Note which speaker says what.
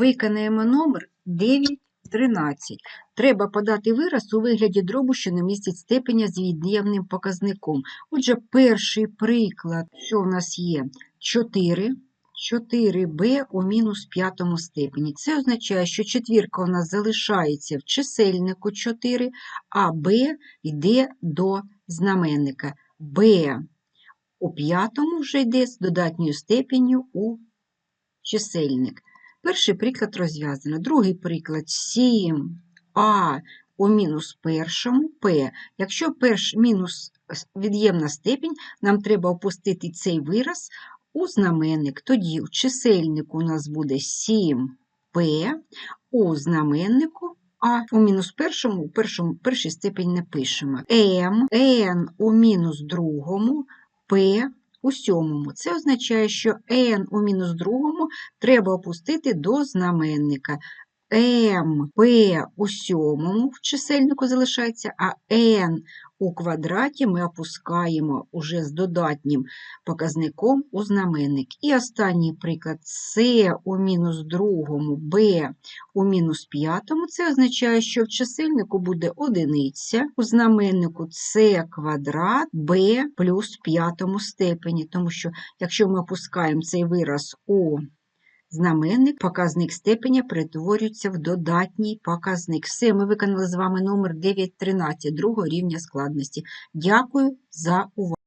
Speaker 1: Виконаємо номер 913. Треба подати вираз у вигляді дробу, що не містить степеня з від'ємним показником. Отже, перший приклад, що в нас є 4. 4b у мінус п'ятому степені. Це означає, що четвірка у нас залишається в чисельнику 4, а b йде до знаменника. b у п'ятому вже йде з додатньою степенью у чисельник. Перший приклад розв'язано. Другий приклад 7а у мінус першому p. Якщо перш мінус від'ємна степінь, нам треба опустити цей вираз у знаменник. Тоді в чисельнику у нас буде 7p, у знаменнику а у мінус першому, у першому, першій степені не пишемо. m, n у мінус другому, p у сьомому. Це означає, що n у мінус другому треба опустити до знаменника. P у сьомому в чисельнику залишається, а n у квадраті ми опускаємо уже з додатнім показником у знаменник. І останній приклад c у мінус другому, b у мінус п'ятому. Це означає, що в чисельнику буде одиниця, у знаменнику c квадрат b плюс п'ятому степені. Тому що, якщо ми опускаємо цей вираз у знаменник, показник степеня перетворюється в додатній показник. Все, ми виконали з вами номер 913 другого рівня складності. Дякую за увагу.